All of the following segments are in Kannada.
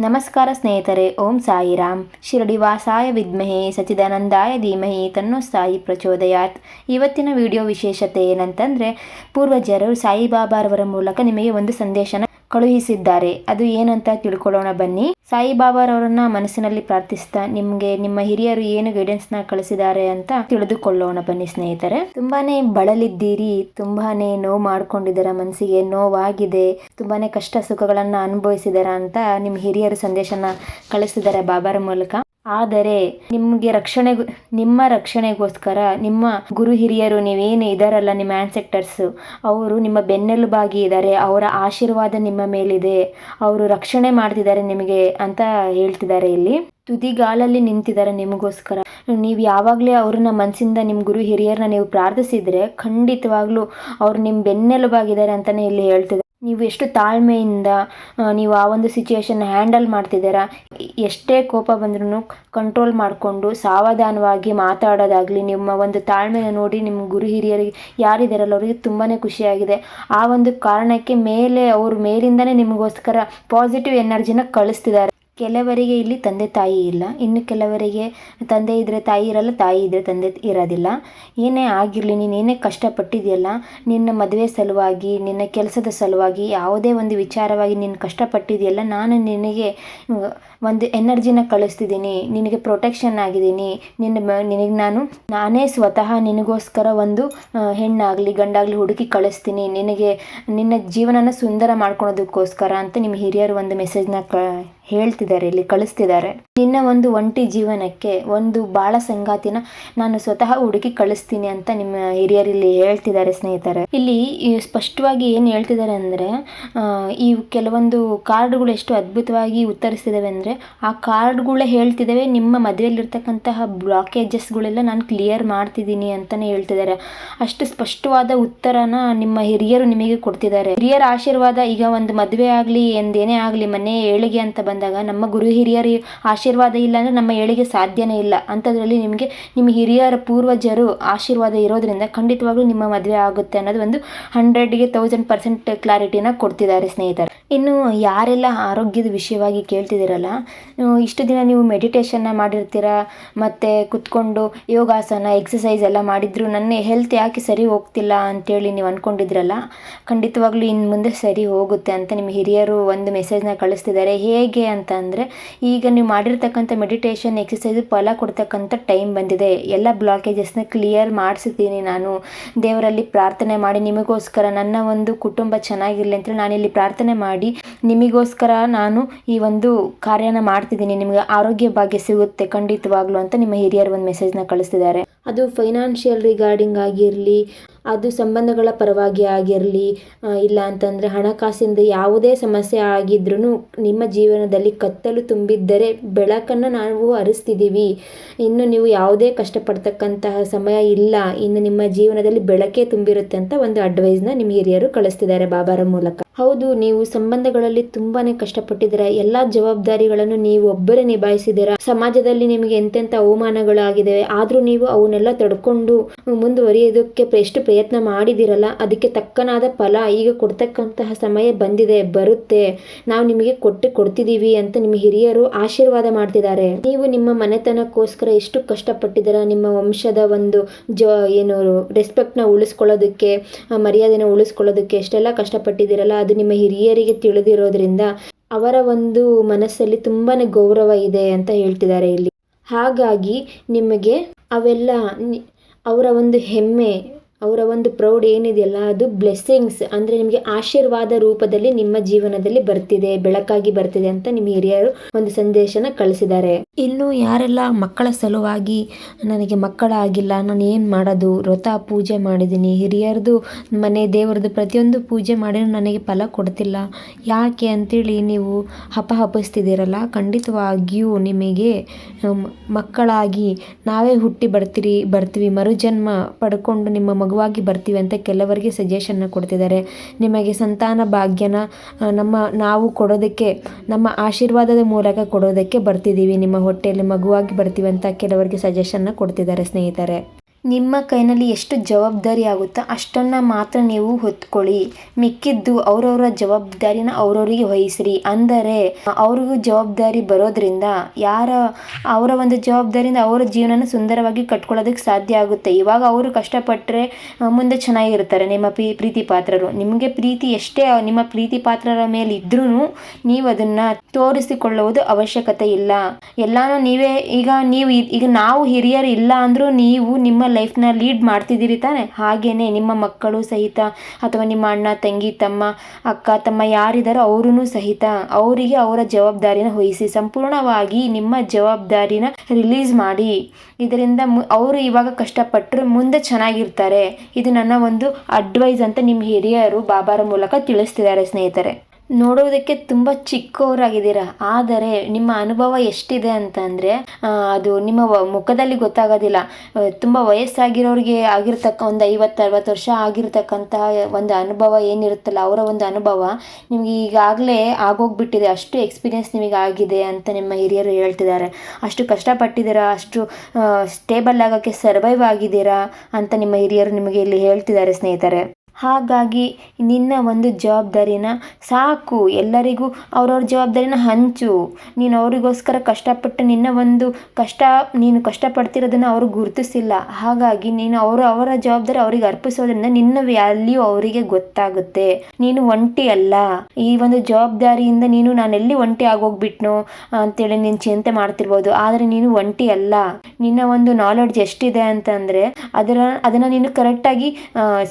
ನಮಸ್ಕಾರ ಸ್ನೇಹಿತರೆ, ಓಂ ಸಾಯಿರಾಮ್. ಶಿರಡಿವಾಸಾಯ ವಿದ್ಮಹೆ ಸಚಿದಾನಂದಾಯ ಧೀಮಹಿ ತನ್ನೋ ಸಾಯಿ ಪ್ರಚೋದಯಾತ್. ಇವತ್ತಿನ ವಿಡಿಯೋ ವಿಶೇಷತೆ ಏನಂತಂದರೆ, ಪೂರ್ವಜರು ಸಾಯಿಬಾಬಾರವರ ಮೂಲಕ ನಿಮಗೆ ಒಂದು ಸಂದೇಶನ ಕಳುಹಿಸಿದ್ದಾರೆ. ಅದು ಏನಂತ ತಿಳ್ಕೊಳ್ಳೋಣ ಬನ್ನಿ. ಸಾಯಿಬಾಬಾರವರನ್ನ ಮನಸ್ಸಿನಲ್ಲಿ ಪ್ರಾರ್ಥಿಸ್ತಾ ನಿಮ್ಗೆ ನಿಮ್ಮ ಹಿರಿಯರು ಏನು ಗೈಡೆನ್ಸ್ನ ಕಳಿಸಿದ್ದಾರೆ ಅಂತ ತಿಳಿದುಕೊಳ್ಳೋಣ ಬನ್ನಿ ಸ್ನೇಹಿತರೆ. ತುಂಬಾನೇ ಬಳಲಿದ್ದೀರಿ, ತುಂಬಾನೇ ನೋವು ಮಾಡ್ಕೊಂಡಿದ್ದೀರ, ಮನಸ್ಸಿಗೆ ನೋವಾಗಿದೆ, ತುಂಬಾನೇ ಕಷ್ಟ ಸುಖಗಳನ್ನ ಅನುಭವಿಸಿದಾರ ಅಂತ ನಿಮ್ಮ ಹಿರಿಯರು ಸಂದೇಶನ ಕಳಿಸಿದ್ದಾರೆ ಬಾಬಾರ ಮೂಲಕ. ಆದರೆ ನಿಮಗೆ ರಕ್ಷಣೆ ನಿಮ್ಮ ರಕ್ಷಣೆಗೋಸ್ಕರ ನಿಮ್ಮ ಗುರು ಹಿರಿಯರು ನೀವೇನು ಇದಾರಲ್ಲ ನಿಮ್ಮ ಆನ್ಸೆಕ್ಟರ್ಸ್ ಅವರು ನಿಮ್ಮ ಬೆನ್ನೆಲುಬಾಗಿ ಇದ್ದಾರೆ, ಅವರ ಆಶೀರ್ವಾದ ನಿಮ್ಮ ಮೇಲಿದೆ, ಅವರು ರಕ್ಷಣೆ ಮಾಡ್ತಿದ್ದಾರೆ ನಿಮಗೆ ಅಂತ ಹೇಳ್ತಿದ್ದಾರೆ ಇಲ್ಲಿ. ತುದಿಗಾಲಲ್ಲಿ ನಿಂತಿದ್ದಾರೆ ನಿಮಗೋಸ್ಕರ. ನೀವು ಯಾವಾಗಲೇ ಅವ್ರನ್ನ ಮನಸ್ಸಿಂದ ನಿಮ್ಮ ಗುರು ಹಿರಿಯರನ್ನ ನೀವು ಪ್ರಾರ್ಥಿಸಿದ್ರೆ ಖಂಡಿತವಾಗ್ಲೂ ಅವ್ರು ನಿಮ್ಮ ಬೆನ್ನೆಲುಬಾಗಿದ್ದಾರೆ ಅಂತಲೇ ಇಲ್ಲಿ ಹೇಳ್ತಿದ್ದಾರೆ. ನೀವು ಎಷ್ಟು ತಾಳ್ಮೆಯಿಂದ ನೀವು ಆ ಒಂದು ಸಿಚುವೇಶನ್ ಹ್ಯಾಂಡಲ್ ಮಾಡ್ತಿದ್ದೀರಾ? ಎಷ್ಟೇ ಕೋಪ ಬಂದ್ರೂ ಕಂಟ್ರೋಲ್ ಮಾಡಿಕೊಂಡು ಸಾವಧಾನವಾಗಿ ಮಾತಾಡೋದಾಗಲಿ, ನಿಮ್ಮ ಒಂದು ತಾಳ್ಮೆಯ ನೋಡಿ ನಿಮ್ಮ ಗುರು ಹಿರಿಯರಿಗೆ ಯಾರಿದ್ದಾರಲ್ಲ ಅವರಿಗೆ ತುಂಬಾ ಖುಷಿಯಾಗಿದೆ. ಆ ಒಂದು ಕಾರಣಕ್ಕೆ ಮೇಲೆ, ಅವರು ಮೇಲಿಂದನೇ ನಿಮಗೋಸ್ಕರ ಪಾಸಿಟಿವ್ ಎನರ್ಜಿನ ಕಳಿಸ್ತಿದ್ದಾರೆ. ಕೆಲವರಿಗೆ ಇಲ್ಲಿ ತಂದೆ ತಾಯಿ ಇಲ್ಲ. ಇನ್ನು ಕೆಲವರಿಗೆ ತಂದೆ ಇದ್ದರೆ ತಾಯಿ ಇರಲ್ಲ, ತಾಯಿ ಇದ್ದರೆ ತಂದೆ ಇರೋದಿಲ್ಲ. ಏನೇ ಆಗಿರಲಿ, ನೀನು ಏನೇ ಕಷ್ಟಪಟ್ಟಿದೆಯಲ್ಲ, ನಿನ್ನ ಮದುವೆ ಸಲುವಾಗಿ, ನಿನ್ನ ಕೆಲಸದ ಸಲುವಾಗಿ ಯಾವುದೇ ಒಂದು ವಿಚಾರವಾಗಿ ನೀನು ಕಷ್ಟಪಟ್ಟಿದೆಯಲ್ಲ, ನಾನು ನಿನಗೆ ಒಂದು ಎನರ್ಜಿನ ಕಳಿಸ್ತಿದ್ದೀನಿ, ನಿನಗೆ ಪ್ರೊಟೆಕ್ಷನ್ ಆಗಿದ್ದೀನಿ, ನಿನ್ನ ನಿನಗೆ ನಾನು, ನಾನೇ ಸ್ವತಃ ನಿನಗೋಸ್ಕರ ಒಂದು ಹೆಣ್ಣಾಗಲಿ, ಗಂಡಾಗಲಿ ಹುಡುಕಿ ಕಳಿಸ್ತೀನಿ. ನಿನಗೆ, ನಿನ್ನ ಜೀವನನ ಸುಂದರ ಮಾಡ್ಕೊಳೋದಕ್ಕೋಸ್ಕರ ಅಂತ ನಿಮ್ಮ ಹಿರಿಯರು ಒಂದು ಮೆಸೇಜ್ನ ಕ ಹೇಳ್ತಿದ್ದಾರೆ, ಇಲ್ಲಿ ಕಳಿಸ್ತಿದ್ದಾರೆ. ನಿನ್ನ ಒಂದು ಒಂಟಿ ಜೀವನಕ್ಕೆ ಒಂದು ಬಾಳ ಸಂಗಾತಿನ ನಾನು ಸ್ವತಃ ಹುಡುಕಿ ಕಳಿಸ್ತೀನಿ ಅಂತ ನಿಮ್ಮ ಹಿರಿಯರು ಇಲ್ಲಿ ಹೇಳ್ತಿದ್ದಾರೆ ಸ್ನೇಹಿತರೆ. ಇಲ್ಲಿ ಸ್ಪಷ್ಟವಾಗಿ ಏನು ಹೇಳ್ತಿದ್ದಾರೆ ಅಂದರೆ ಈ ಕೆಲವೊಂದು ಕಾರ್ಡ್ಗಳು ಎಷ್ಟು ಅದ್ಭುತವಾಗಿ ಉತ್ತರಿಸ್ತಿದ್ದಾವೆ ಅಂದರೆ, ಆ ಕಾರ್ಡ್ಗಳೇ ಹೇಳ್ತಿದ್ದಾವೆ ನಿಮ್ಮ ಮದುವೆಯಲ್ಲಿರ್ತಕ್ಕಂತಹ ಬ್ಲಾಕೇಜಸ್ಗಳೆಲ್ಲ ನಾನು ಕ್ಲಿಯರ್ ಮಾಡ್ತಿದ್ದೀನಿ ಅಂತಲೇ ಹೇಳ್ತಿದ್ದಾರೆ. ಅಷ್ಟು ಸ್ಪಷ್ಟವಾದ ಉತ್ತರನ ನಿಮ್ಮ ಹಿರಿಯರು ನಿಮಗೆ ಕೊಡ್ತಿದ್ದಾರೆ. ಹಿರಿಯರ ಆಶೀರ್ವಾದ ಈಗ ಒಂದು ಮದುವೆ ಆಗಲಿ, ಎಂದೇನೇ ಆಗಲಿ, ಮನೆ ಏಳಿಗೆ ಅಂತ ಬಂದಾಗ ನಮ್ಮ ಗುರು ಹಿರಿಯರ ಆಶೀರ್ವಾದ ಇಲ್ಲ ಅಂದರೆ ನಮ್ಮ ಏಳಿಗೆ ಸಾಧ್ಯನೇ ಇಲ್ಲ. ಅಂಥದ್ರಲ್ಲಿ ನಿಮಗೆ ನಿಮ್ಮ ಹಿರಿಯರ ಪೂರ್ವಜರು ಆಶೀರ್ವಾದ ಇರೋದ್ರಿಂದ ಖಂಡಿತವಾಗ್ಲೂ ನಿಮ್ಮ ಮದುವೆ ಆಗುತ್ತೆ ಅನ್ನೋದು ಒಂದು ಹಂಡ್ರೆಡ್ಗೆ ತೌಸಂಡ್ ಪರ್ಸೆಂಟ್ ಕ್ಲಾರಿಟಿನ ಕೊಡ್ತಿದ್ದಾರೆ ಸ್ನೇಹಿತರು. ಇನ್ನು ಯಾರೆಲ್ಲ ಆರೋಗ್ಯದ ವಿಷಯವಾಗಿ ಕೇಳ್ತಿದ್ದೀರಲ್ಲ ಇಷ್ಟು ದಿನ ನೀವು ಮೆಡಿಟೇಷನ್ನ ಮಾಡಿರ್ತೀರ? ಮತ್ತು ಕುತ್ಕೊಂಡು ಯೋಗಾಸನ ಎಕ್ಸಸೈಸ್ ಎಲ್ಲ ಮಾಡಿದ್ರು ನನ್ನ ಹೆಲ್ತ್ ಯಾಕೆ ಸರಿ ಹೋಗ್ತಿಲ್ಲ ಅಂತೇಳಿ ನೀವು ಅಂದ್ಕೊಂಡಿದ್ರಲ್ಲ ಖಂಡಿತವಾಗ್ಲೂ ಇನ್ನು ಮುಂದೆ ಸರಿ ಹೋಗುತ್ತೆ ಅಂತ ನಿಮ್ಮ ಹಿರಿಯರು ಒಂದು ಮೆಸೇಜ್ನ ಕಳಿಸ್ತಿದ್ದಾರೆ. ಹೇಗೆ ಅಂತ ಅಂದರೆ, ಈಗ ನೀವು ಮಾಡಿರ್ತಕ್ಕಂಥ ಮೆಡಿಟೇಷನ್ ಎಕ್ಸಸೈಸ್ ಫಲ ಕೊಡ್ತಕ್ಕಂಥ ಟೈಮ್ ಬಂದಿದೆ. ಎಲ್ಲ ಬ್ಲಾಕೇಜಸ್ನ ಕ್ಲಿಯರ್ ಮಾಡಿಸಿದ್ದೀನಿ ನಾನು. ದೇವರಲ್ಲಿ ಪ್ರಾರ್ಥನೆ ಮಾಡಿ, ನಿಮಗೋಸ್ಕರ ನನ್ನ ಒಂದು ಕುಟುಂಬ ಚೆನ್ನಾಗಿರಲಿ ನಾನು ಇಲ್ಲಿ ಪ್ರಾರ್ಥನೆ ಮಾಡಿ, ನಿಮಗೋಸ್ಕರ ನಾನು ಈ ಒಂದು ಕಾರ್ಯನ ಮಾಡ್ತಿದ್ದೀನಿ. ನಿಮಗೆ ಆರೋಗ್ಯ ಭಾಗ್ಯ ಸಿಗುತ್ತೆ ಖಂಡಿತವಾಗ್ಲೂ ಅಂತ ನಿಮ್ಮ ಹಿರಿಯರು ಒಂದು ಮೆಸೇಜ್ನ ಕಳಿಸ್ತಿದ್ದಾರೆ. ಅದು ಫೈನಾನ್ಷಿಯಲ್ ರಿಗಾರ್ಡಿಂಗ್ ಆಗಿರಲಿ ಅದು ಸಂಬಂಧಗಳ ಪರವಾಗಿ ಆಗಿರಲಿ ಇಲ್ಲ ಅಂತಂದರೆ ಹಣಕಾಸಿಂದ ಯಾವುದೇ ಸಮಸ್ಯೆ ಆಗಿದ್ರೂ ನಿಮ್ಮ ಜೀವನದಲ್ಲಿ ಕತ್ತಲು ತುಂಬಿದ್ದರೆ ಬೆಳಕನ್ನು ನಾವು ಅರಿಸ್ತಿದ್ದೀವಿ. ಇನ್ನು ನೀವು ಯಾವುದೇ ಕಷ್ಟಪಡ್ತಕ್ಕಂತಹ ಸಮಯ ಇಲ್ಲ, ಇನ್ನು ನಿಮ್ಮ ಜೀವನದಲ್ಲಿ ಬೆಳಕೇ ತುಂಬಿರುತ್ತೆ ಅಂತ ಒಂದು ಅಡ್ವೈಸ್ನ ನಿಮ್ಮ ಹಿರಿಯರು ಕಳಿಸ್ತಿದ್ದಾರೆ ಬಾಬಾರ ಮೂಲಕ. ಹೌದು, ನೀವು ಸಂಬಂಧಗಳಲ್ಲಿ ತುಂಬಾನೇ ಕಷ್ಟಪಟ್ಟಿದ್ದೀರಾ. ಎಲ್ಲಾ ಜವಾಬ್ದಾರಿಗಳನ್ನು ನೀವು ಒಬ್ಬರೇ ನಿಭಾಯಿಸಿದಿರ ಸಮಾಜದಲ್ಲಿ ನಿಮಗೆ ಎಂತೆಂತ ಅವಮಾನಗಳಾಗಿದೆ ಆದರೂ ನೀವು ಅವನ್ನೆಲ್ಲ ತಡ್ಕೊಂಡು ಮುಂದುವರಿಯೋದಕ್ಕೆ ಎಷ್ಟು ಪ್ರಯತ್ನ ಮಾಡಿದಿರಲ್ಲ ಅದಕ್ಕೆ ತಕ್ಕನಾದ ಫಲ ಈಗ ಕೊಡ್ತಕ್ಕಂತಹ ಸಮಯ ಬಂದಿದೆ, ಬರುತ್ತೆ. ನಾವು ನಿಮಗೆ ಕೊಟ್ಟು ಕೊಡ್ತಿದ್ದೀವಿ ಅಂತ ನಿಮ್ಮ ಹಿರಿಯರು ಆಶೀರ್ವಾದ ಮಾಡ್ತಿದ್ದಾರೆ. ನೀವು ನಿಮ್ಮ ಮನೆತನಕ್ಕೋಸ್ಕರ ಎಷ್ಟು ಕಷ್ಟಪಟ್ಟಿದ್ದೀರ? ನಿಮ್ಮ ವಂಶದ ಒಂದು ಜ, ಏನು ರೆಸ್ಪೆಕ್ಟ್ನ ಉಳಿಸ್ಕೊಳ್ಳೋದಕ್ಕೆ, ಮರ್ಯಾದೆನ ಉಳಿಸ್ಕೊಳ್ಳೋದಕ್ಕೆ ಎಷ್ಟೆಲ್ಲ ಕಷ್ಟಪಟ್ಟಿದ್ದೀರಲ್ಲ ಅದು ನಿಮ್ಮ ಹಿರಿಯರಿಗೆ ತಿಳಿದಿರೋದ್ರಿಂದ ಅವರ ಒಂದು ಮನಸ್ಸಲ್ಲಿ ತುಂಬಾ ಗೌರವ ಇದೆ ಅಂತ ಹೇಳ್ತಿದ್ದಾರೆ ಇಲ್ಲಿ. ಹಾಗಾಗಿ ನಿಮಗೆ ಅವೆಲ್ಲ ಅವರ ಒಂದು ಹೆಮ್ಮೆ ಅವರ ಒಂದು ಪ್ರೌಡ್ ಏನಿದೆಯಲ್ಲ, ಅದು ಬ್ಲೆಸ್ಸಿಂಗ್ಸ್ ಅಂದರೆ ನಿಮಗೆ ಆಶೀರ್ವಾದ ರೂಪದಲ್ಲಿ ನಿಮ್ಮ ಜೀವನದಲ್ಲಿ ಬರ್ತಿದೆ, ಬೆಳಕಾಗಿ ಬರ್ತಿದೆ ಅಂತ ನಿಮ್ಮ ಹಿರಿಯರು ಒಂದು ಸಂದೇಶನ ಕಳಿಸಿದ್ದಾರೆ. ಇನ್ನು ಯಾರೆಲ್ಲ ಮಕ್ಕಳ ಸಲುವಾಗಿ ನನಗೆ ಮಕ್ಕಳಾಗಿಲ್ಲ, ನಾನು ಏನು ಮಾಡೋದು? ವ್ರತ, ಪೂಜೆ ಮಾಡಿದ್ದೀನಿ. ಹಿರಿಯರದು ಮನೆ ದೇವರದು ಪ್ರತಿಯೊಂದು ಪೂಜೆ ಮಾಡಿದ್ರು ನನಗೆ ಫಲ ಕೊಡ್ತಿಲ್ಲ. ಯಾಕೆ ಅಂತೇಳಿ ನೀವು ಹಪಹಪಿಸ್ತಿದ್ದೀರಲ್ಲ ಖಂಡಿತವಾಗಿಯೂ ನಿಮಗೆ ಮಕ್ಕಳಾಗಿ ನಾವೇ ಹುಟ್ಟಿ ಬರ್ತೀರಿ, ಬರ್ತೀವಿ. ಮರುಜನ್ಮ ಪಡ್ಕೊಂಡು ನಿಮ್ಮ ಮಗುವಾಗಿ ಬರ್ತೀವಿ ಅಂತ ಕೆಲವರಿಗೆ ಸಜೆಷನ್ನ ಕೊಡ್ತಿದ್ದಾರೆ. ನಿಮಗೆ ಸಂತಾನ ಭಾಗ್ಯನ ನಮ್ಮ ನಾವು ಕೊಡೋದಕ್ಕೆ, ನಮ್ಮ ಆಶೀರ್ವಾದದ ಮೂಲಕ ಕೊಡೋದಕ್ಕೆ ಬರ್ತಿದ್ದೀವಿ. ನಿಮ್ಮ ಹೊಟ್ಟೆಯಲ್ಲಿ ಮಗುವಾಗಿ ಬರ್ತೀವಿ ಅಂತ ಕೆಲವರಿಗೆ ಸಜೆಷನ್ನ ಕೊಡ್ತಿದ್ದಾರೆ ಸ್ನೇಹಿತರೆ. ನಿಮ್ಮ ಕೈನಲ್ಲಿ ಎಷ್ಟು ಜವಾಬ್ದಾರಿ ಆಗುತ್ತೋ ಅಷ್ಟನ್ನು ಮಾತ್ರ ನೀವು ಹೊತ್ಕೊಳ್ಳಿ. ಮಿಕ್ಕಿದ್ದು ಅವರವರ ಜವಾಬ್ದಾರಿನ ಅವರವರಿಗೆ ವಹಿಸ್ರಿ. ಅಂದರೆ ಅವ್ರಿಗೂ ಜವಾಬ್ದಾರಿ ಬರೋದ್ರಿಂದ ಯಾರ, ಅವರ ಒಂದು ಜವಾಬ್ದಾರಿಯಿಂದ ಅವರ ಜೀವನನ ಸುಂದರವಾಗಿ ಕಟ್ಕೊಳ್ಳೋದಕ್ಕೆ ಸಾಧ್ಯ ಆಗುತ್ತೆ. ಇವಾಗ ಅವರು ಕಷ್ಟಪಟ್ಟರೆ ಮುಂದೆ ಚೆನ್ನಾಗಿರ್ತಾರೆ ನಿಮ್ಮ ಪ್ರೀ, ಪ್ರೀತಿ ಪಾತ್ರರು. ನಿಮಗೆ ಪ್ರೀತಿ ಎಷ್ಟೇ ನಿಮ್ಮ ಪ್ರೀತಿ ಪಾತ್ರರ ಮೇಲೆ ಇದ್ರೂ ನೀವು ಅದನ್ನು ತೋರಿಸಿಕೊಳ್ಳುವುದು ಅವಶ್ಯಕತೆ ಇಲ್ಲ. ಎಲ್ಲಾನು ನೀವೇ, ಈಗ ನೀವು ಈಗ ನಾವು ಹಿರಿಯರು ಇಲ್ಲ ಅಂದರೂ ನೀವು ನಿಮ್ಮ ಲೈಫ್ನ ಲೀಡ್ ಮಾಡ್ತಿದ್ದೀರಿ ತಾನೆ? ಹಾಗೇನೆ ನಿಮ್ಮ ಮಕ್ಕಳು ಸಹಿತ ಅಥವಾ ನಿಮ್ಮ ಅಣ್ಣ, ತಂಗಿ, ತಮ್ಮ ಅಕ್ಕ, ತಮ್ಮ ಯಾರಿದ್ದಾರೋ ಅವರೂ ಸಹಿತ ಅವರಿಗೆ ಅವರ ಜವಾಬ್ದಾರಿನ ವಹಿಸಿ, ಸಂಪೂರ್ಣವಾಗಿ ನಿಮ್ಮ ಜವಾಬ್ದಾರಿನ ರಿಲೀಸ್ ಮಾಡಿ. ಇದರಿಂದ ಅವರು ಇವಾಗ ಕಷ್ಟಪಟ್ಟರು ಮುಂದೆ ಚೆನ್ನಾಗಿರ್ತಾರೆ. ಇದು ನನ್ನ ಒಂದು ಅಡ್ವೈಸ್ ಅಂತ ನಿಮ್ಮ ಹಿರಿಯರು ಬಾಬಾರ ಮೂಲಕ ತಿಳಿಸ್ತಿದ್ದಾರೆ ಸ್ನೇಹಿತರೆ. ನೋಡೋದಕ್ಕೆ ತುಂಬ ಚಿಕ್ಕವರಾಗಿದ್ದೀರಾ? ಆದರೆ ನಿಮ್ಮ ಅನುಭವ ಎಷ್ಟಿದೆ ಅಂತಂದರೆ ಅದು ನಿಮ್ಮ ಮುಖದಲ್ಲಿ ಗೊತ್ತಾಗೋದಿಲ್ಲ. ತುಂಬ ವಯಸ್ಸಾಗಿರೋರಿಗೆ ಆಗಿರ್ತಕ್ಕ, ಒಂದು ಐವತ್ತು, ಅರವತ್ತು ವರ್ಷ ಆಗಿರ್ತಕ್ಕಂತಹ ಒಂದು ಅನುಭವ ಏನಿರುತ್ತಲ್ಲ, ಅವರ ಒಂದು ಅನುಭವ ನಿಮಗೆ ಈಗಾಗಲೇ ಆಗೋಗ್ಬಿಟ್ಟಿದೆ. ಅಷ್ಟು ಎಕ್ಸ್ಪೀರಿಯೆನ್ಸ್ ನಿಮಗೆ ಆಗಿದೆ ಅಂತ ನಿಮ್ಮ ಹಿರಿಯರು ಹೇಳ್ತಿದ್ದಾರೆ. ಅಷ್ಟು ಕಷ್ಟಪಟ್ಟಿದ್ದೀರಾ? ಅಷ್ಟು ಸ್ಟೇಬಲ್ ಆಗೋಕ್ಕೆ ಸರ್ವೈವ್ ಆಗಿದ್ದೀರಾ ಅಂತ ನಿಮ್ಮ ಹಿರಿಯರು ನಿಮಗೆ ಇಲ್ಲಿ ಹೇಳ್ತಿದ್ದಾರೆ ಸ್ನೇಹಿತರೆ. ಹಾಗಾಗಿ ನಿನ್ನ ಒಂದು ಜವಾಬ್ದಾರಿನ ಸಾಕು. ಎಲ್ಲರಿಗೂ ಅವ್ರವ್ರ ಜವಾಬ್ದಾರಿನ ಹಂಚು. ನೀನು ಅವರಿಗೋಸ್ಕರ ಕಷ್ಟಪಟ್ಟು ನಿನ್ನ ಒಂದು ಕಷ್ಟ, ನೀನು ಕಷ್ಟಪಡ್ತಿರೋದನ್ನು ಅವರು ಗುರುತಿಸಿಲ್ಲ. ಹಾಗಾಗಿ ನೀನು ಅವರು ಅವರ ಜವಾಬ್ದಾರಿ ಅವರಿಗೆ ಅರ್ಪಿಸೋದ್ರಿಂದ ನಿನ್ನ ವ್ಯಾಲ್ಯೂ ಅವರಿಗೆ ಗೊತ್ತಾಗುತ್ತೆ. ನೀನು ಒಂಟಿ ಅಲ್ಲ. ಈ ಒಂದು ಜವಾಬ್ದಾರಿಯಿಂದ ನೀನು ನಾನು ಎಲ್ಲಿ ಒಂಟಿ ಆಗೋಗ್ಬಿಟ್ನೋ ಅಂತೇಳಿ ನೀನು ಚಿಂತೆ ಮಾಡ್ತಿರ್ಬೋದು. ಆದರೆ ನೀನು ಒಂಟಿ ಅಲ್ಲ. ನಿನ್ನ ಒಂದು ನಾಲೆಡ್ಜ್ ಎಷ್ಟಿದೆ ಅಂತಂದರೆ ಅದರ, ಅದನ್ನು ನೀನು ಕರೆಕ್ಟಾಗಿ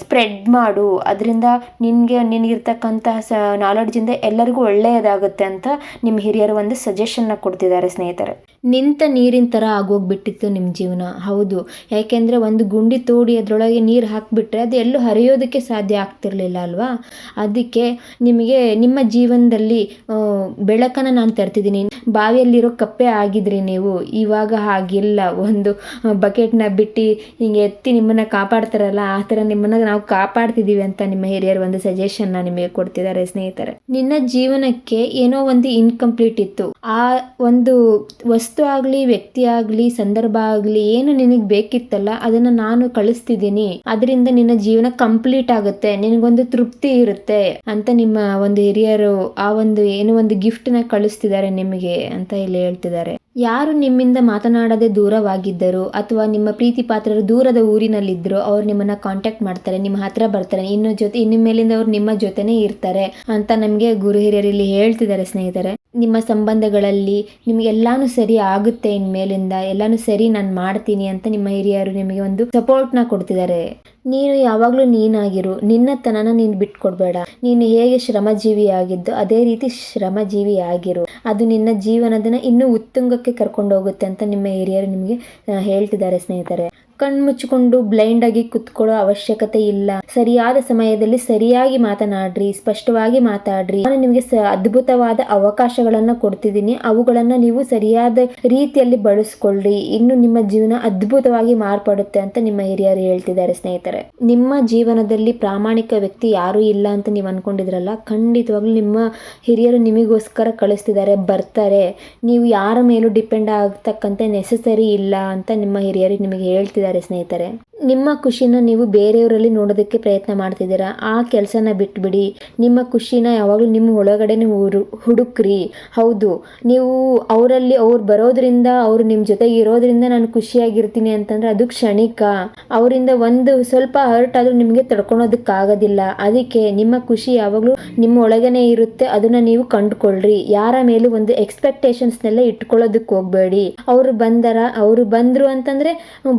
ಸ್ಪ್ರೆಡ್ ಮಾಡು. ಅದರಿಂದ ನಿನಗೆ, ನಿನಗಿರ್ತಕ್ಕಂತಹ ಸ ನಾಲೆಡ್ಜಿಂದ ಎಲ್ಲರಿಗೂ ಒಳ್ಳೆಯದಾಗುತ್ತೆ ಅಂತ ನಿಮ್ಮ ಹಿರಿಯರು ಒಂದು ಸಜೆಷನ್ನ ಕೊಡ್ತಿದ್ದಾರೆ ಸ್ನೇಹಿತರೆ. ನಿಂತ ನೀರಿನ ಥರ ಆಗೋಗ್ಬಿಟ್ಟಿತ್ತು ನಿಮ್ಮ ಜೀವನ. ಹೌದು. ಯಾಕೆಂದರೆ ಒಂದು ಗುಂಡಿ ತೋಡಿ ಅದರೊಳಗೆ ನೀರು ಹಾಕಿಬಿಟ್ರೆ ಅದು ಎಲ್ಲೂ ಹರಿಯೋದಕ್ಕೆ ಸಾಧ್ಯ ಆಗ್ತಿರಲಿಲ್ಲ ಅಲ್ವಾ? ಅದಕ್ಕೆ ನಿಮಗೆ ನಿಮ್ಮ ಜೀವನದಲ್ಲಿ ಬೆಳಕನ್ನು ನಾನು ತರ್ತಿದ್ದೀನಿ. ಬಾವಿಯಲ್ಲಿರೋ ಕಪ್ಪೆ ಆಗಿದ್ರಿ ನೀವು. ಇವಾಗ ಹಾಗಿಲ್ಲ. ಒಂದು ಬಕೆಟ್ನ ಬಿಟ್ಟು ಹಿಂಗೆ ಎತ್ತಿ ನಿಮ್ಮನ್ನು ಕಾಪಾಡ್ತಾರಲ್ಲ, ಆ ಥರ ನಿಮ್ಮನ್ನು ನಾವು ಕಾಪಾಡ್ತಿದ್ದೀವಿ ಅಂತ ನಿಮ್ಮ ಹಿರಿಯರು ಒಂದು ಸಜೆಷನ್ನ ನಿಮಗೆ ಕೊಡ್ತಿದ್ದಾರೆ ಸ್ನೇಹಿತರೆ. ನಿನ್ನ ಜೀವನಕ್ಕೆ ಏನೋ ಒಂದು ಇನ್ಕಂಪ್ಲೀಟ್ ಇತ್ತು. ಆ ಒಂದು ವಸ್ತು ಆಗಲಿ, ವ್ಯಕ್ತಿ ಆಗಲಿ, ಸಂದರ್ಭ ಆಗಲಿ, ಏನು ನಿನಗೆ ಬೇಕಿತ್ತಲ್ಲ, ಅದನ್ನು ನಾನು ಕಳಿಸ್ತಿದ್ದೀನಿ. ಅದರಿಂದ ನಿನ್ನ ಜೀವನ ಕಂಪ್ಲೀಟ್ ಆಗುತ್ತೆ. ನಿನಗೊಂದು ತೃಪ್ತಿ ಇರುತ್ತೆ ಅಂತ ನಿಮ್ಮ ಒಂದು ಹಿರಿಯರು ಆ ಒಂದು ಏನೋ ಒಂದು ಗಿಫ್ಟ್ನ ಕಳಿಸ್ತಿದ್ದಾರೆ ನಿಮಗೆ ಅಂತ ಇಲ್ಲಿ ಹೇಳ್ತಿದ್ದಾರೆ. ಯಾರು ನಿಮ್ಮಿಂದ ಮಾತನಾಡದೆ ದೂರವಾಗಿದ್ದರು ಅಥವಾ ನಿಮ್ಮ ಪ್ರೀತಿ ಪಾತ್ರರು ದೂರದ ಊರಿನಲ್ಲಿದ್ದರು ಅವ್ರು ನಿಮ್ಮನ್ನ ಕಾಂಟ್ಯಾಕ್ಟ್ ಮಾಡ್ತಾರೆ, ನಿಮ್ಮ ಹತ್ರ ಬರ್ತಾರೆ, ಇನ್ನು ಜೊತೆ ಇನ್ನು ಮೇಲಿಂದ ಅವ್ರು ನಿಮ್ಮ ಜೊತೆನೆ ಇರ್ತಾರೆ ಅಂತ ನಮಗೆ ಗುರು ಹಿರಿಯರಲ್ಲಿ ಹೇಳ್ತಿದ್ದಾರೆ ಸ್ನೇಹಿತರೆ. ನಿಮ್ಮ ಸಂಬಂಧಗಳಲ್ಲಿ ನಿಮಗೆಲ್ಲಾನು ಸರಿ ಆಗುತ್ತೆ ಇನ್ಮೇಲಿಂದ, ಎಲ್ಲಾನು ಸರಿ ನಾನು ಮಾಡ್ತೀನಿ ಅಂತ ನಿಮ್ಮ ಹಿರಿಯರು ನಿಮಗೆ ಒಂದು ಸಪೋರ್ಟ್ನ ಕೊಡ್ತಿದ್ದಾರೆ. ನೀನು ಯಾವಾಗಲೂ ನೀನಾಗಿರು, ನಿನ್ನತನನ ನೀನು ಬಿಟ್ಕೊಡ್ಬೇಡ. ನೀನು ಹೇಗೆ ಶ್ರಮಜೀವಿ ಆಗಿದ್ದು ಅದೇ ರೀತಿ ಶ್ರಮಜೀವಿ ಆಗಿರು ಅದು ನಿನ್ನ ಜೀವನದ ಇನ್ನೂ ಉತ್ತುಂಗಕ್ಕೆ ಕರ್ಕೊಂಡು ಹೋಗುತ್ತೆ ಅಂತ ನಿಮ್ಮ ಹಿರಿಯರು ನಿಮಗೆ ಹೇಳ್ತಿದ್ದಾರೆ ಸ್ನೇಹಿತರೆ. ಕಣ್ಮುಚ್ಚಿಕೊಂಡು ಬ್ಲೈಂಡ್ ಆಗಿ ಕುತ್ಕೊಳ್ಳೋ ಅವಶ್ಯಕತೆ ಇಲ್ಲ. ಸರಿಯಾದ ಸಮಯದಲ್ಲಿ ಸರಿಯಾಗಿ ಮಾತನಾಡ್ರಿ, ಸ್ಪಷ್ಟವಾಗಿ ಮಾತಾಡ್ರಿ. ನಾನು ನಿಮಗೆ ಅದ್ಭುತವಾದ ಅವಕಾಶಗಳನ್ನ ಕೊಡ್ತಿದ್ದೀನಿ. ಅವುಗಳನ್ನ ನೀವು ಸರಿಯಾದ ರೀತಿಯಲ್ಲಿ ಬಳಸ್ಕೊಳ್ರಿ. ಇನ್ನು ನಿಮ್ಮ ಜೀವನ ಅದ್ಭುತವಾಗಿ ಮಾರ್ಪಡುತ್ತೆ ಅಂತ ನಿಮ್ಮ ಹಿರಿಯರು ಹೇಳ್ತಿದ್ದಾರೆ ಸ್ನೇಹಿತರೆ. ನಿಮ್ಮ ಜೀವನದಲ್ಲಿ ಪ್ರಾಮಾಣಿಕ ವ್ಯಕ್ತಿ ಯಾರು ಇಲ್ಲ ಅಂತ ನೀವು ಅನ್ಕೊಂಡಿದ್ರಲ್ಲ, ಖಂಡಿತವಾಗ್ಲೂ ನಿಮ್ಮ ಹಿರಿಯರು ನಿಮಗೋಸ್ಕರ ಕಳಿಸ್ತಿದ್ದಾರೆ, ಬರ್ತಾರೆ. ನೀವು ಯಾರ ಮೇಲೂ ಡಿಪೆಂಡ್ ಆಗ್ತಕ್ಕಂತೆ ನೆಸೆಸರಿ ಇಲ್ಲ ಅಂತ ನಿಮ್ಮ ಹಿರಿಯರು ನಿಮಗೆ ಹೇಳ್ತಿದ್ದಾರೆ. ಸ್ನೇಹಿತರೆ. ನಿಮ್ಮ ಖುಷಿನ ನೀವು ಬೇರೆಯವರಲ್ಲಿ ನೋಡೋದಕ್ಕೆ ಪ್ರಯತ್ನ ಮಾಡ್ತಿದ್ದೀರಾ? ಆ ಕೆಲಸನ ಬಿಟ್ಬಿಡಿ. ನಿಮ್ಮ ಖುಷಿನ ಯಾವಾಗಲೂ ನಿಮ್ಮ ಒಳಗಡೆನೆ ಹುಡು ಹುಡುಕ್ರಿ. ಹೌದು, ನೀವು ಅವರಲ್ಲಿ ಅವ್ರು ಬರೋದ್ರಿಂದ, ಅವರು ನಿಮ್ಮ ಜೊತೆಗೆ ಇರೋದ್ರಿಂದ ನಾನು ಖುಷಿಯಾಗಿರ್ತೀನಿ ಅಂತಂದ್ರೆ ಅದು ಕ್ಷಣಿಕ. ಅವರಿಂದ ಒಂದು ಸ್ವಲ್ಪ ಹರ್ಟ್ ಆದರೂ ನಿಮಗೆ ತಡ್ಕೊಳೋದಕ್ಕಾಗೋದಿಲ್ಲ. ಅದಕ್ಕೆ ನಿಮ್ಮ ಖುಷಿ ಯಾವಾಗಲೂ ನಿಮ್ಮ ಒಳಗನೆ ಇರುತ್ತೆ. ಅದನ್ನ ನೀವು ಕಂಡುಕೊಳ್ಳ್ರಿ ಯಾರ ಮೇಲೂ ಒಂದು ಎಕ್ಸ್ಪೆಕ್ಟೇಷನ್ಸ್ನೆಲ್ಲ ಇಟ್ಕೊಳ್ಳೋದಕ್ಕೆ ಹೋಗಬೇಡಿ. ಅವರು ಬಂದರ, ಅವರು ಬಂದರು ಅಂತಂದ್ರೆ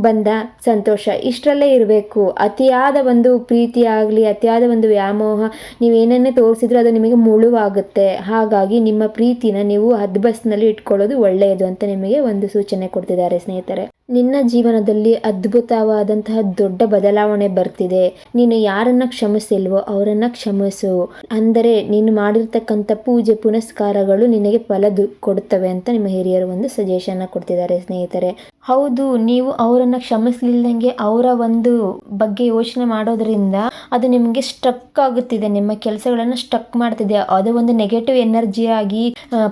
ಬಂದ. ಸಂತೋಷ. ಇಷ್ಟರಲ್ಲೇ ಇರಬೇಕು. ಅತಿಯಾದ ಒಂದು ಪ್ರೀತಿ ಆಗಲಿ, ಅತಿಯಾದ ಒಂದು ವ್ಯಾಮೋಹ ನೀವೇನನ್ನೇ ತೋರಿಸಿದ್ರು ಅದು ನಿಮಗೆ ಮುಳುವಾಗುತ್ತೆ. ಹಾಗಾಗಿ ನಿಮ್ಮ ಪ್ರೀತಿನ ನೀವು ಹದ್ಬಸ್ನಲ್ಲಿ ಇಟ್ಕೊಳ್ಳೋದು ಒಳ್ಳೆಯದು ಅಂತ ನಿಮಗೆ ಒಂದು ಸೂಚನೆ ಕೊಡ್ತಿದ್ದಾರೆ ಸ್ನೇಹಿತರೆ. ನಿನ್ನ ಜೀವನದಲ್ಲಿ ಅದ್ಭುತವಾದಂತಹ ದೊಡ್ಡ ಬದಲಾವಣೆ ಬರ್ತಿದೆ. ನೀನು ಯಾರನ್ನ ಕ್ಷಮಿಸಿಲ್ವೋ ಅವರನ್ನ ಕ್ಷಮಿಸು. ಅಂದರೆ ನೀನು ಮಾಡಿರ್ತಕ್ಕಂಥ ಪೂಜೆ, ಪುನಸ್ಕಾರಗಳು ನಿನಗೆ ಫಲ ಕೊಡುತ್ತವೆ ಅಂತ ನಿಮ್ಮ ಹಿರಿಯರು ಒಂದು ಸಜೆಷನ್ ಕೊಡ್ತಿದ್ದಾರೆ ಸ್ನೇಹಿತರೆ. ಹೌದು, ನೀವು ಅವರನ್ನ ಕ್ಷಮಿಸಲಿಲ್ಲದಂಗೆ ಅವರ ಒಂದು ಬಗ್ಗೆ ಯೋಚನೆ ಮಾಡೋದ್ರಿಂದ ಅದು ನಿಮಗೆ ಸ್ಟಕ್ ಆಗುತ್ತಿದೆ, ನಿಮ್ಮ ಕೆಲಸಗಳನ್ನು ಸ್ಟಕ್ ಮಾಡ್ತಿದೆ. ಅದು ಒಂದು ನೆಗೆಟಿವ್ ಎನರ್ಜಿ ಆಗಿ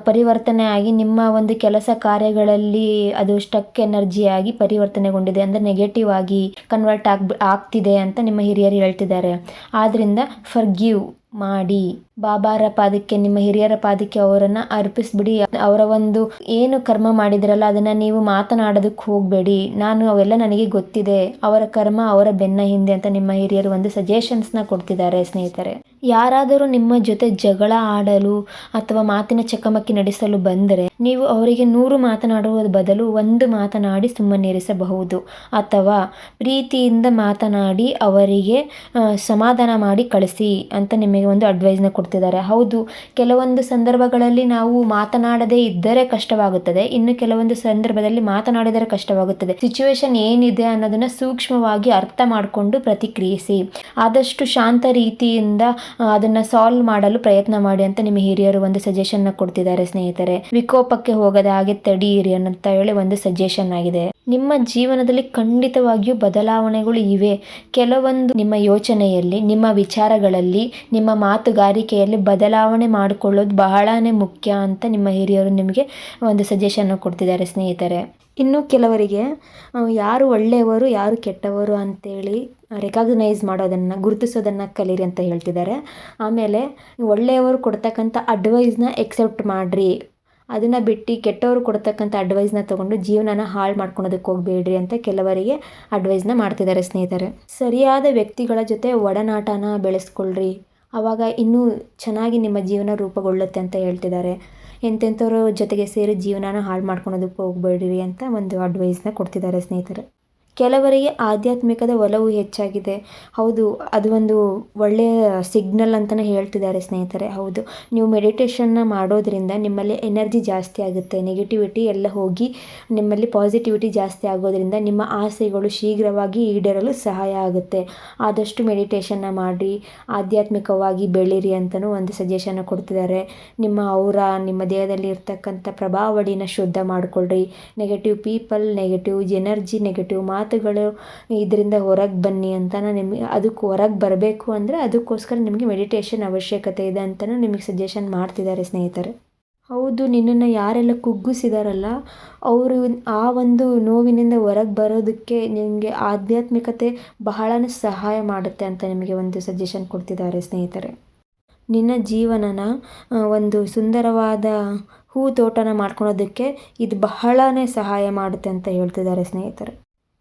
ಪರಿವರ್ತನೆ ಆಗಿ, ನಿಮ್ಮ ಒಂದು ಕೆಲಸ ಕಾರ್ಯಗಳಲ್ಲಿ ಅದು ಸ್ಟಕ್ ಎನರ್ಜಿ ಆಗಿ ಆಗಿ ಪರಿವರ್ತನೆಗೊಂಡಿದೆ ಅಂದರೆ ನೆಗೆಟಿವ್ ಆಗಿ ಕನ್ವರ್ಟ್ ಆಗ್ ಆಗ್ತಿದೆ ಅಂತ ನಿಮ್ಮ ಹಿರಿಯರು ಹೇಳ್ತಿದ್ದಾರೆ. ಆದ್ದರಿಂದ ಫರ್ಗಿವ್ ಮಾಡಿ. ಬಾಬಾರ ಪಾದಕ್ಕೆ, ನಿಮ್ಮ ಹಿರಿಯರ ಪಾದಕ್ಕೆ ಅವರನ್ನ ಅರ್ಪಿಸ್ಬಿಡಿ. ಅವರ ಒಂದು ಏನು ಕರ್ಮ ಮಾಡಿದ್ರಲ್ಲ, ಅದನ್ನ ನೀವು ಮಾತನಾಡೋದಕ್ಕೆ ಹೋಗಬೇಡಿ. ನಾನು ಅವೆಲ್ಲ ನನಗೆ ಗೊತ್ತಿದೆ. ಅವರ ಕರ್ಮ ಅವರ ಬೆನ್ನ ಹಿಂದೆ ಅಂತ ನಿಮ್ಮ ಹಿರಿಯರು ಒಂದು ಸಜೆಷನ್ಸ್ನ ಕೊಡ್ತಿದ್ದಾರೆ ಸ್ನೇಹಿತರೆ. ಯಾರಾದರೂ ನಿಮ್ಮ ಜೊತೆ ಜಗಳ ಆಡಲು ಅಥವಾ ಮಾತಿನ ಚಕಮಕಿ ನಡೆಸಲು ಬಂದರೆ, ನೀವು ಅವರಿಗೆ ನೂರು ಮಾತನಾಡುವ ಬದಲು ಒಂದು ಮಾತನಾಡಿ ಸುಮ್ಮನಿರಿಸಬಹುದು. ಅಥವಾ ಪ್ರೀತಿಯಿಂದ ಮಾತನಾಡಿ ಅವರಿಗೆ ಸಮಾಧಾನ ಮಾಡಿ ಕಳಿಸಿ ಅಂತ ನಿಮಗೆ ಒಂದು ಅಡ್ವೈಸ್ನ ಕೊಡ್ತಿದ್ದಾರೆ. ಹೌದು, ಕೆಲವೊಂದು ಸಂದರ್ಭಗಳಲ್ಲಿ ನಾವು ಮಾತನಾಡದೇ ಇದ್ದರೆ ಕಷ್ಟವಾಗುತ್ತದೆ. ಇನ್ನು ಕೆಲವೊಂದು ಸಂದರ್ಭದಲ್ಲಿ ಮಾತನಾಡಿದರೆ ಕಷ್ಟವಾಗುತ್ತದೆ. ಸಿಚುವೇಶನ್ ಏನಿದೆ ಅನ್ನೋದನ್ನ ಸೂಕ್ಷ್ಮವಾಗಿ ಅರ್ಥ ಮಾಡಿಕೊಂಡು ಪ್ರತಿಕ್ರಿಯಿಸಿ. ಆದಷ್ಟು ಶಾಂತ ರೀತಿಯಿಂದ ಅದನ್ನ ಸಾಲ್ವ್ ಮಾಡಲು ಪ್ರಯತ್ನ ಮಾಡಿ ಅಂತ ನಿಮ್ಮ ಹಿರಿಯರು ಒಂದು ಸಜೆಷನ್ನ ಕೊಡ್ತಿದ್ದಾರೆ ಸ್ನೇಹಿತರೆ. ವಿಕೋಪಕ್ಕೆ ಹೋಗದ ಹಾಗೆ ತಡೀರಿ ಅಂತ ಹೇಳಿ ಒಂದು ಸಜೆಷನ್ ಆಗಿದೆ. ನಿಮ್ಮ ಜೀವನದಲ್ಲಿ ಖಂಡಿತವಾಗಿಯೂ ಬದಲಾವಣೆಗಳು ಇವೆ. ಕೆಲವೊಂದು ನಿಮ್ಮ ಯೋಚನೆಯಲ್ಲಿ, ನಿಮ್ಮ ವಿಚಾರಗಳಲ್ಲಿ, ನಿಮ್ಮ ಮಾತುಗಾರಿಕೆಯಲ್ಲಿ ಬದಲಾವಣೆ ಮಾಡಿಕೊಳ್ಳೋದು ಬಹಳನೇ ಮುಖ್ಯ ಅಂತ ನಿಮ್ಮ ಹಿರಿಯರು ನಿಮಗೆ ಒಂದು ಸಜೆಷನ್ನು ಕೊಡ್ತಿದ್ದಾರೆ ಸ್ನೇಹಿತರೆ. ಇನ್ನು ಕೆಲವರಿಗೆ ಯಾರು ಒಳ್ಳೆಯವರು, ಯಾರು ಕೆಟ್ಟವರು ಅಂತೇಳಿ ರೆಕಾಗ್ನೈಸ್ ಮಾಡೋದನ್ನು, ಗುರುತಿಸೋದನ್ನು ಕಲೀರಿ ಅಂತ ಹೇಳ್ತಿದ್ದಾರೆ. ಆಮೇಲೆ ಒಳ್ಳೆಯವರು ಕೊಡ್ತಕ್ಕಂಥ ಅಡ್ವೈಸ್ನ ಎಕ್ಸೆಪ್ಟ್ ಮಾಡಿರಿ. ಅದನ್ನು ಬಿಟ್ಟು ಕೆಟ್ಟವರು ಕೊಡ್ತಕ್ಕಂಥ ಅಡ್ವೈಸ್ನ ತೊಗೊಂಡು ಜೀವನನ ಹಾಳು ಮಾಡ್ಕೊಳೋದಕ್ಕೆ ಹೋಗಬೇಡ್ರಿ ಅಂತ ಕೆಲವರಿಗೆ ಅಡ್ವೈಸ್ನ ಮಾಡ್ತಿದ್ದಾರೆ ಸ್ನೇಹಿತರೆ. ಸರಿಯಾದ ವ್ಯಕ್ತಿಗಳ ಜೊತೆ ಒಡನಾಟನ ಬೆಳೆಸ್ಕೊಳ್ರಿ. ಆವಾಗ ಇನ್ನೂ ಚೆನ್ನಾಗಿ ನಿಮ್ಮ ಜೀವನ ರೂಪುಗೊಳ್ಳುತ್ತೆ ಅಂತ ಹೇಳ್ತಿದ್ದಾರೆ. ಎಂತೆಂಥವ್ರ ಜೊತೆಗೆ ಸೇರಿ ಜೀವನನ ಹಾಳು ಮಾಡ್ಕೊಳೋದಕ್ಕೆ ಹೋಗ್ಬೇಡ್ರಿ ಅಂತ ಒಂದು ಅಡ್ವೈಸ್ನ ಕೊಡ್ತಿದ್ದಾರೆ ಸ್ನೇಹಿತರೆ. ಕೆಲವರಿಗೆ ಆಧ್ಯಾತ್ಮಿಕದ ಒಲವು ಹೆಚ್ಚಾಗಿದೆ. ಹೌದು, ಅದು ಒಂದು ಒಳ್ಳೆಯ ಸಿಗ್ನಲ್ ಅಂತಲೇ ಹೇಳ್ತಿದ್ದಾರೆ ಸ್ನೇಹಿತರೆ, ಹೌದು. ನೀವು ಮೆಡಿಟೇಷನ್ನ ಮಾಡೋದ್ರಿಂದ ನಿಮ್ಮಲ್ಲಿ ಎನರ್ಜಿ ಜಾಸ್ತಿ ಆಗುತ್ತೆ. ನೆಗೆಟಿವಿಟಿ ಎಲ್ಲ ಹೋಗಿ ನಿಮ್ಮಲ್ಲಿ ಪಾಸಿಟಿವಿಟಿ ಜಾಸ್ತಿ ಆಗೋದ್ರಿಂದ ನಿಮ್ಮ ಆಸೆಗಳು ಶೀಘ್ರವಾಗಿ ಈಡೇರಲು ಸಹಾಯ ಆಗುತ್ತೆ. ಆದಷ್ಟು ಮೆಡಿಟೇಷನ್ನ ಮಾಡಿ, ಆಧ್ಯಾತ್ಮಿಕವಾಗಿ ಬೆಳೀರಿ ಅಂತಲೂ ಒಂದು ಸಜೆಷನ್ ಕೊಡ್ತಿದ್ದಾರೆ. ನಿಮ್ಮ ಔರ ನಿಮ್ಮ ದೇಹದಲ್ಲಿ ಇರ್ತಕ್ಕಂಥ ಪ್ರಭಾವಳಿನ ಶುದ್ಧ ಮಾಡಿಕೊಳ್ಳ್ರಿ negative people negative energy negative ಮಾತುಗಳು, ಇದರಿಂದ ಹೊರಗೆ ಬನ್ನಿ ಅಂತ ನಿಮಗೆ, ಅದಕ್ಕೆ ಹೊರಗೆ ಬರಬೇಕು ಅಂದರೆ ಅದಕ್ಕೋಸ್ಕರ ನಿಮಗೆ ಮೆಡಿಟೇಷನ್ ಅವಶ್ಯಕತೆ ಇದೆ ಅಂತಲೂ ನಿಮಗೆ ಸಜೆಷನ್ ಮಾಡ್ತಿದ್ದಾರೆ ಸ್ನೇಹಿತರೆ. ಹೌದು, ನಿನ್ನನ್ನು ಯಾರೆಲ್ಲ ಕುಗ್ಗಿಸಿದಾರಲ್ಲ, ಅವರು ಆ ಒಂದು ನೋವಿನಿಂದ ಹೊರಗೆ ಬರೋದಕ್ಕೆ ನಿಮಗೆ ಆಧ್ಯಾತ್ಮಿಕತೆ ಬಹಳನೇ ಸಹಾಯ ಮಾಡುತ್ತೆ ಅಂತ ನಿಮಗೆ ಒಂದು ಸಜೆಷನ್ ಕೊಡ್ತಿದ್ದಾರೆ ಸ್ನೇಹಿತರೆ. ನಿನ್ನ ಜೀವನನ ಒಂದು ಸುಂದರವಾದ ಹೂ ತೋಟನ ಮಾಡ್ಕೊಳೋದಕ್ಕೆ ಇದು ಬಹಳನೇ ಸಹಾಯ ಮಾಡುತ್ತೆ ಅಂತ ಹೇಳ್ತಿದ್ದಾರೆ ಸ್ನೇಹಿತರೆ.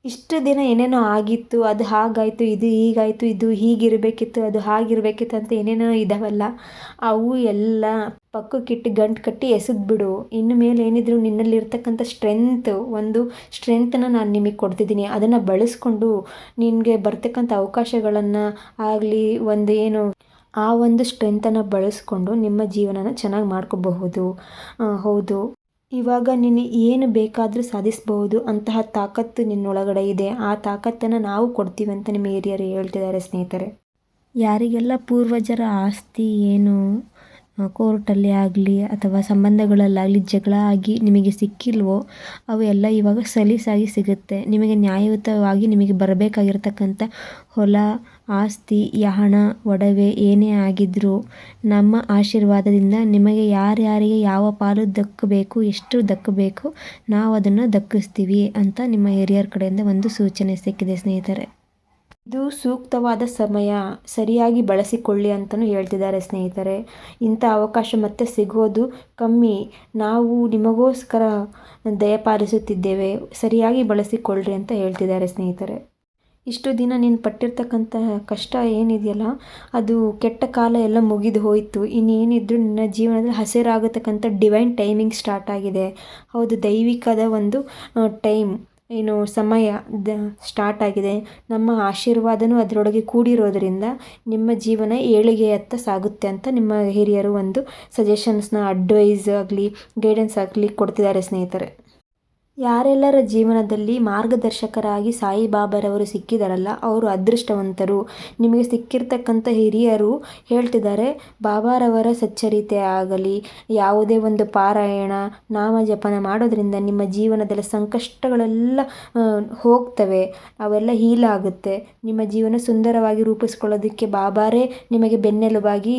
ಇಷ್ಟು ದಿನ ಏನೇನೋ ಆಗಿತ್ತು, ಅದು ಹಾಗಾಯಿತು, ಇದು ಹೀಗಾಯಿತು, ಇದು ಹೀಗಿರಬೇಕಿತ್ತು, ಅದು ಹಾಗಿರಬೇಕಿತ್ತು ಅಂತ ಏನೇನೋ ಇದ್ದಾವಲ್ಲ ಅವು ಎಲ್ಲ ಪಕ್ಕಕ್ಕಿಟ್ಟು ಗಂಟು ಕಟ್ಟಿ ಎಸೆದ್ಬಿಡು ಇನ್ನು ಮೇಲೆ ಏನಿದ್ರು ನಿನ್ನಲ್ಲಿರ್ತಕ್ಕಂಥ ಸ್ಟ್ರೆಂತ್ ಒಂದು ಸ್ಟ್ರೆಂತನ್ನ ನಾನು ನಿಮಗೆ ಕೊಡ್ತಿದ್ದೀನಿ. ಅದನ್ನು ಬಳಸ್ಕೊಂಡು ನಿನಗೆ ಬರ್ತಕ್ಕಂಥ ಅವಕಾಶಗಳನ್ನು ಆಗಲಿ, ಒಂದು ಏನು, ಆ ಒಂದು ಸ್ಟ್ರೆಂತನ್ನು ಬಳಸ್ಕೊಂಡು ನಿಮ್ಮ ಜೀವನನ ಚೆನ್ನಾಗಿ ಮಾಡ್ಕೋಬಹುದು. ಹೌದು. ಇವಾಗ ನೀನು ಏನು ಬೇಕಾದರೂ ಸಾಧಿಸ್ಬಹುದು. ಅಂತಹ ತಾಕತ್ತು ನಿನ್ನೊಳಗಡೆ ಇದೆ. ಆ ತಾಕತ್ತನ್ನು ನಾವು ಕೊಡ್ತೀವಿ ಅಂತ ನಿಮ್ಮ ಹಿರಿಯರು ಹೇಳ್ತಿದ್ದಾರೆ ಸ್ನೇಹಿತರೆ. ಯಾರಿಗೆಲ್ಲ ಪೂರ್ವಜರ ಆಸ್ತಿ ಏನು ಕೋರ್ಟಲ್ಲಿ ಆಗಲಿ ಅಥವಾ ಸಂಬಂಧಗಳಲ್ಲಾಗಲಿ ಜಗಳ ಆಗಿ ನಿಮಗೆ ಸಿಕ್ಕಿಲ್ವೋ, ಅವು ಎಲ್ಲ ಇವಾಗ ಸಲೀಸಾಗಿ ಸಿಗುತ್ತೆ. ನಿಮಗೆ ನ್ಯಾಯಯುತವಾಗಿ ನಿಮಗೆ ಬರಬೇಕಾಗಿರ್ತಕ್ಕಂಥ ಹೊಲ ಆಸ್ತಿ ಹಣ ಒಡವೆ ಏನೇ ಆಗಿದ್ರೂ ನಮ್ಮ ಆಶೀರ್ವಾದದಿಂದ ನಿಮಗೆ ಯಾರ್ಯಾರಿಗೆ ಯಾವ ಪಾಲು ದಕ್ಕಬೇಕು, ಎಷ್ಟು ದಕ್ಕಬೇಕು, ನಾವು ಅದನ್ನು ದಕ್ಕಿಸ್ತೀವಿ ಅಂತ ನಿಮ್ಮ ಹಿರಿಯರ ಕಡೆಯಿಂದ ಒಂದು ಸೂಚನೆ ಸಿಕ್ಕಿದೆ ಸ್ನೇಹಿತರೆ. ಇದು ಸೂಕ್ತವಾದ ಸಮಯ. ಸರಿಯಾಗಿ ಬಳಸಿಕೊಳ್ಳಿ ಅಂತಲೂ ಹೇಳ್ತಿದ್ದಾರೆ ಸ್ನೇಹಿತರೆ. ಇಂಥ ಅವಕಾಶ ಮತ್ತೆ ಸಿಗೋದು ಕಮ್ಮಿ. ನಾವು ನಿಮಗೋಸ್ಕರ ದಯಪಾಲಿಸುತ್ತಿದ್ದೇವೆ. ಸರಿಯಾಗಿ ಬಳಸಿಕೊಳ್ಳ್ರಿ ಅಂತ ಹೇಳ್ತಿದ್ದಾರೆ ಸ್ನೇಹಿತರೆ. ಇಷ್ಟು ದಿನ ನೀನು ಪಟ್ಟಿರ್ತಕ್ಕಂಥ ಕಷ್ಟ ಏನಿದೆಯಲ್ಲ, ಅದು ಕೆಟ್ಟ ಕಾಲ ಎಲ್ಲ ಮುಗಿದು ಹೋಯಿತು. ಇನ್ನೇನಿದ್ರು ನಿನ್ನ ಜೀವನದಲ್ಲಿ ಹಸಿರಾಗತಕ್ಕಂಥ ಡಿವೈನ್ ಟೈಮಿಂಗ್ ಸ್ಟಾರ್ಟ್ ಆಗಿದೆ. ಹೌದು, ದೈವಿಕದ ಒಂದು ಟೈಮ್ ಏನು ಸಮಯ, ದ ಸ್ಟಾರ್ಟ್ ಆಗಿದೆ. ನಮ್ಮ ಆಶೀರ್ವಾದನೂ ಅದರೊಳಗೆ ಕೂಡಿರೋದರಿಂದ ನಿಮ್ಮ ಜೀವನ ಏಳಿಗೆಯತ್ತ ಸಾಗುತ್ತೆ ಅಂತ ನಿಮ್ಮ ಹಿರಿಯರು ಒಂದು ಸಜೆಷನ್ಸ್ನ ಅಡ್ವೈಸ್ ಆಗಲಿ ಗೈಡೆನ್ಸ್ ಆಗಲಿ ಕೊಡ್ತಿದ್ದಾರೆ ಸ್ನೇಹಿತರೆ. ಯಾರೆಲ್ಲರ ಜೀವನದಲ್ಲಿ ಮಾರ್ಗದರ್ಶಕರಾಗಿ ಸಾಯಿಬಾಬಾರವರು ಸಿಕ್ಕಿದಾರಲ್ಲ, ಅವರು ಅದೃಷ್ಟವಂತರು. ನಿಮಗೆ ಸಿಕ್ಕಿರ್ತಕ್ಕಂಥ ಹಿರಿಯರು ಹೇಳ್ತಿದ್ದಾರೆ, ಬಾಬಾರವರ ಸಚ್ಚರಿತೆ ಆಗಲಿ, ಯಾವುದೇ ಒಂದು ಪಾರಾಯಣ ನಾಮ ಜಪನ ಮಾಡೋದ್ರಿಂದ ನಿಮ್ಮ ಜೀವನದಲ್ಲಿ ಸಂಕಷ್ಟಗಳೆಲ್ಲ ಹೋಗ್ತವೆ, ಅವೆಲ್ಲ ಹೀಲ್ ಆಗುತ್ತೆ ನಿಮ್ಮ ಜೀವನ ಸುಂದರವಾಗಿ ರೂಪಿಸ್ಕೊಳ್ಳೋದಕ್ಕೆ ಬಾಬಾರೇ ನಿಮಗೆ ಬೆನ್ನೆಲುಬಾಗಿ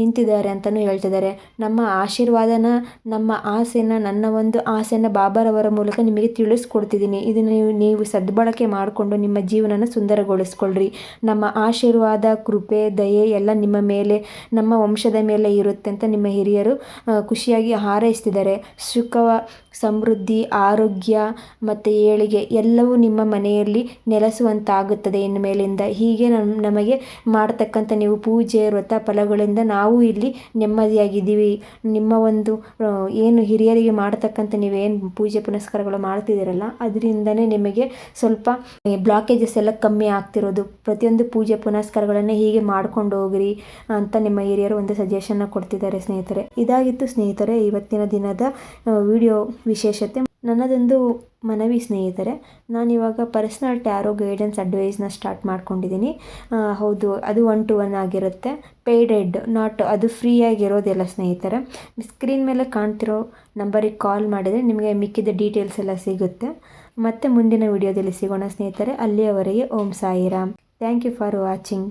ನಿಂತಿದ್ದಾರೆ ಅಂತಲೂ ಹೇಳ್ತಿದ್ದಾರೆ. ನಮ್ಮ ಆಶೀರ್ವಾದನ, ನಮ್ಮ ಆಸೆನ, ನನ್ನ ಒಂದು ಆಸೆನ ಬಾಬಾರವರ ಮೂಲಕ ಮೂಲಕ ನಿಮಗೆ ತಿಳಿಸ್ಕೊಡ್ತಿದ್ದೀನಿ. ಇದನ್ನು ನೀವು ನೀವು ಸದ್ಬಳಕೆ ಮಾಡಿಕೊಂಡು ನಿಮ್ಮ ಜೀವನನ ಸುಂದರಗೊಳಿಸ್ಕೊಳ್ರಿ. ನಮ್ಮ ಆಶೀರ್ವಾದ, ಕೃಪೆ, ದಯೆ ಎಲ್ಲ ನಿಮ್ಮ ಮೇಲೆ, ನಮ್ಮ ವಂಶದ ಮೇಲೆ ಇರುತ್ತೆ ಅಂತ ನಿಮ್ಮ ಹಿರಿಯರು ಖುಷಿಯಾಗಿ ಹಾರೈಸ್ತಿದ್ದಾರೆ. ಸುಖ, ಸಮೃದ್ಧಿ, ಆರೋಗ್ಯ ಮತ್ತು ಏಳಿಗೆ ಎಲ್ಲವೂ ನಿಮ್ಮ ಮನೆಯಲ್ಲಿ ನೆಲೆಸುವಂತಾಗುತ್ತದೆ ಇನ್ನು ಮೇಲಿಂದ. ಹೀಗೆ ನಮ್ಮ ನಮಗೆ ಮಾಡ್ತಕ್ಕಂಥ ನೀವು ಪೂಜೆ, ವ್ರತ ಫಲಗಳಿಂದ ನಾವು ಇಲ್ಲಿ ನೆಮ್ಮದಿಯಾಗಿದ್ದೀವಿ. ನಿಮ್ಮ ಒಂದು ಏನು ಹಿರಿಯರಿಗೆ ಮಾಡ್ತಕ್ಕಂಥ ನೀವೇನು ಪೂಜೆ ಪುನಸ್ಕಾರಗಳು ಮಾಡ್ತಿದ್ದೀರಲ್ಲ, ಅದರಿಂದನೇ ನಿಮಗೆ ಸ್ವಲ್ಪ ಬ್ಲಾಕೇಜಸ್ ಎಲ್ಲ ಕಮ್ಮಿ ಆಗ್ತಿರೋದು. ಪ್ರತಿಯೊಂದು ಪೂಜೆ ಪುನಸ್ಕಾರಗಳನ್ನು ಹೀಗೆ ಮಾಡ್ಕೊಂಡು ಹೋಗ್ರಿ ಅಂತ ನಿಮ್ಮ ಹಿರಿಯರು ಒಂದು ಸಜೆಷನ್ನ ಕೊಡ್ತಿದ್ದಾರೆ ಸ್ನೇಹಿತರೆ. ಇದಾಗಿತ್ತು ಸ್ನೇಹಿತರೆ, ಇವತ್ತಿನ ದಿನದ ವಿಡಿಯೋ ವಿಶೇಷತೆ. ನನ್ನದೊಂದು ಮನವಿ ಸ್ನೇಹಿತರೆ ನಾನಿವಾಗ ಪರ್ಸ್ನಲ್ ಟ್ಯಾರೋ ಗೈಡೆನ್ಸ್ ಅಡ್ವೈಸ್ನ ಸ್ಟಾರ್ಟ್ ಮಾಡ್ಕೊಂಡಿದ್ದೀನಿ ಹೌದು, ಅದು ಒನ್ ಟು ಒನ್ ಆಗಿರುತ್ತೆ. ಪೇಡೆಡ್ ನಾಟ್ ಅದು ಫ್ರೀ ಆಗಿರೋದಿಲ್ಲ ಸ್ನೇಹಿತರೆ. ಸ್ಕ್ರೀನ್ ಮೇಲೆ ಕಾಣ್ತಿರೋ ನಂಬರಿಗೆ ಕಾಲ್ ಮಾಡಿದರೆ ನಿಮಗೆ ಮಿಕ್ಕಿದ ಡೀಟೇಲ್ಸ್ ಎಲ್ಲ ಸಿಗುತ್ತೆ. ಮತ್ತೆ ಮುಂದಿನ ವಿಡಿಯೋದಲ್ಲಿ ಸಿಗೋಣ ಸ್ನೇಹಿತರೆ. ಅಲ್ಲಿಯವರೆಗೆ Om Sairam. Thank you for watching